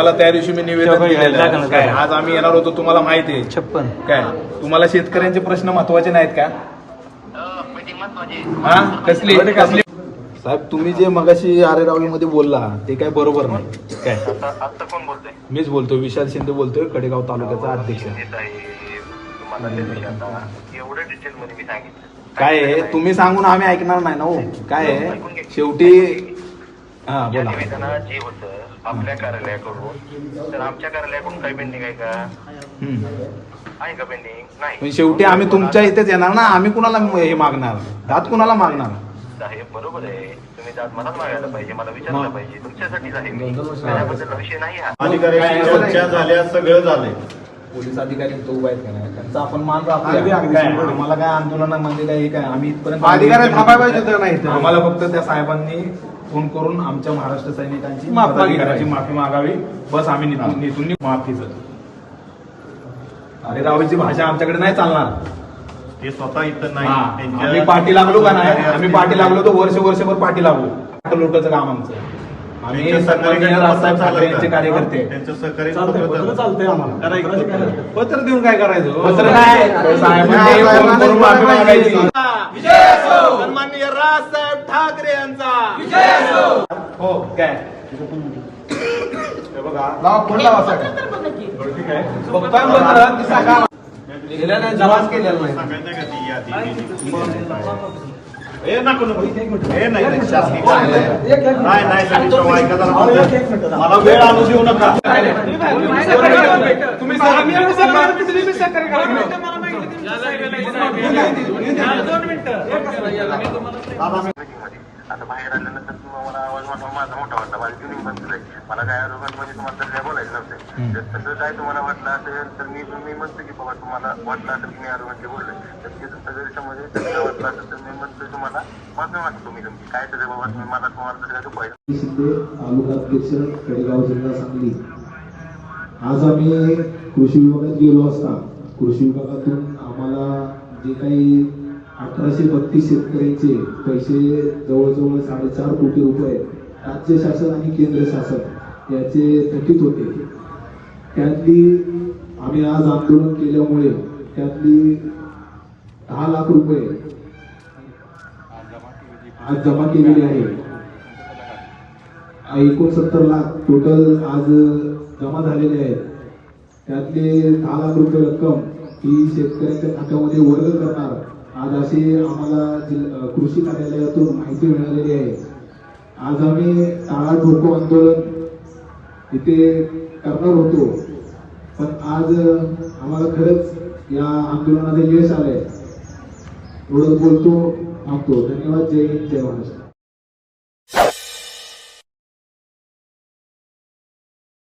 तुम्हाला त्या दिवशी मी निवेदन दिलेलं काय आज आम्ही येणार होतो तुम्हाला माहिती आहे. छप्पन. काय तुम्हाला शेतकऱ्यांचे प्रश्न महत्त्वाचे नाहीत का? हा? कसली? कसली? साहेब तुम्ही जे मगाशी आरे रावली मध्ये बोलला ते काय बरोबर नाही. काय? आता कोण बोलतोय? मीच बोलतोय विशाल शिंदे बोलतोय कडेगाव तालुक्याचा अध्यक्ष. येत आहे तुम्हाला त्या दिवशी आता एवढं डिटेल मध्ये मी सांगितलं. काय आहे? तुम्ही सांगून आम्ही ऐकणार नाही ना हो. काय आहे? शेवटी हा या बोला निवेदनात जे होतं आपल्या कार्यालयाकडून. तर आमच्या कार्यालयाकडून काही पेंडिंग आहे का. आहे का पेंडिंग? नाही. पण शेवटी आम्ही तुमच्या इथेच येणार ना? आम्ही कुणाला हे मागणार? दात कुणाला मागणार? साहेब बरोबर आहे. तुम्ही दाद मलाच मागायला पाहिजे. मला विचारलं पाहिजे. तुमच्यासाठीच आहे मी. त्याच्याबद्दल विषय नाही हा. अधिकाऱ्यांची चर्चा झाल्या सगळं झालंय. पोलीस अधिकारी इथं उभा आहेत का नाही? त्यांचा आपण मान काय? आम्हाला काय आंदोलनामध्ये काय हे काय? आम्ही इथपर्यंत अधिकारी थांबायला पाहिजे होतं नाही तर. आम्हाला फक्त त्या साहेबांनी फोन करून आमच्या महाराष्ट्र सैनिकांची माफी पदाधिकाऱ्यांची माफी मागावी. बस आम्ही निथून निथून माफीच अरे रावची भाषा आमच्याकडे नाही चालणार. ते स्वतः इथं नाही. हा, त्यांच्या- आम्ही पाठी लागलो का नाही? आम्ही पाठी लागलो तर वर्ष वर्षभर पाठी लागू. लोटांचं काम आमचं. आम्ही ठाकरे कार्यकर्ते. त्यांचं सहकार्य चालतंय आम्हाला. पत्र. देऊन काय करायचं? पत्र मागायची. सन्माननीय राजसाहेब ठाकरे यांचा. हो काय? हे बघा. गेल्या नाही जमाच केलेला नाही. हे नको नको हे नाही नाही शासकीय कार्यालय आहे. नाही नाही सतीश भाऊ, ऐका जरा फक्त. मला वेळ आणू देऊ नका तुम्ही मध्ये आता बाहेर आल्यानंतर तुम्हाला मला आवाज वाटला माझा मोठा वाटला माझी ट्युनिंग बंद झाली मला काय आरोग्यामध्ये तुम्हाला तर काय बोलायचं नव्हतं. तसं काय तुम्हाला वाटलं असेल तर मी मी म्हणतो की बाबा तुम्हाला वाटलं असेल की मी आरोग्याचे बोललोय. तर ते तुमचा गैरसमज वाटलं असेल तर मी म्हणतोय तुम्हाला माफी मागतो मी तुमची. काय तरी बाबा तुम्ही मला तुम्हाला तसं काय कडेगाव जिल्हा सांगली. आज आम्ही कृषी विभागात गेलो असता. कृषी विभागातून आम्हाला जे काही अठराशे बत्तीस शेतकऱ्यांचे पैसे जवळजवळ साडेचार कोटी रुपये राज्य शासन आणि केंद्र शासन याचे थकीत होते. त्यातली आम्ही आज आंदोलन केल्यामुळे त्यातली दहा लाख रुपये आज जमा केलेले आहे. एकोणसत्तर लाख टोटल आज जमा झालेले आहेत. त्यातले दहा लाख रुपये रक्कम ही शेतकऱ्यांच्या खात्यामध्ये वर्ग करणार. आज अशी आम्हाला कृषी कार्यालयातून माहिती मिळालेली आहे. आज आम्ही टाळा ठोको आंदोलन इथे करणार होतो. पण आज आम्हाला खरंच या आंदोलनाचं यश आलंय. एवढंच बोलतो थांबतो. धन्यवाद. जय हिंद. जय महाराष्ट्र.